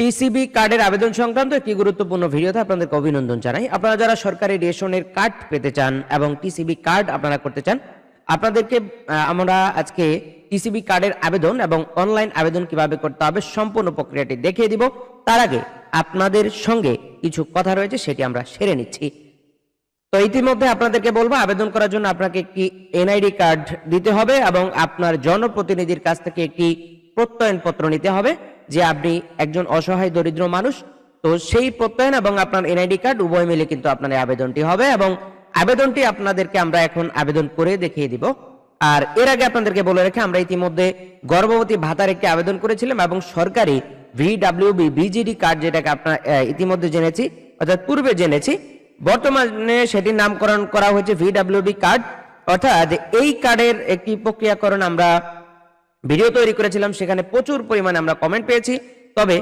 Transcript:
TCB কার্ডের আবেদন সংক্রান্ত একটি গুরুত্বপূর্ণ ভিডিওতে আপনাদেরকে অভিনন্দন জানাই। আপনারা যারা সরকারি রেশনের কার্ড পেতে চান এবং টিসিবি কার্ড আপনারা করতে চান, আপনাদেরকে আমরা আজকে টিসিবি কার্ডের আবেদন এবং অনলাইন আবেদন কীভাবে করতে হবে সম্পূর্ণ প্রক্রিয়াটি দেখিয়ে দিব। তার আগে আপনাদের সঙ্গে কিছু কথা রয়েছে, সেটি আমরা সেরে নিচ্ছি। তো ইতিমধ্যে আপনাদেরকে বলব, আবেদন করার জন্য আপনাকে একটি এনআইডি কার্ড দিতে হবে এবং আপনার জনপ্রতিনিধির কাছ থেকে একটি প্রত্যয়নপত্র নিতে হবে। যে আপনি একজন অসহায় দরিদ্র মানুষ, তো সেই প্রত্যয়ন এবং আপনার এনআইডি কার্ড উভয় মিলে কিন্তু আপনার আবেদনটি হবে এবং আবেদনটি আপনাদেরকে আমরা এখন আবেদন করে দেখিয়ে দিব। আর এর আগে আপনাদেরকে বলে রেখে আমরা ইতিমধ্যে গর্ভবতী ভাতার একটি আবেদন করেছিলাম এবং সরকারি ভিডাব্লিউবি বিজিডি কার্ড যেটাকে আপনার ইতিমধ্যে জেনেছি, অর্থাৎ পূর্বে জেনেছি, বর্তমানে সেটির নামকরণ করা হয়েছে ভিডাব্লিউবি কার্ড অর্থাৎ এই কার্ডের একটি প্রক্রিয়াকরণ আমরা ভিডিও তৈরি করেছিলাম সেখানে প্রচুর পরিমাণে আমরা কমেন্ট পেয়েছি। তবে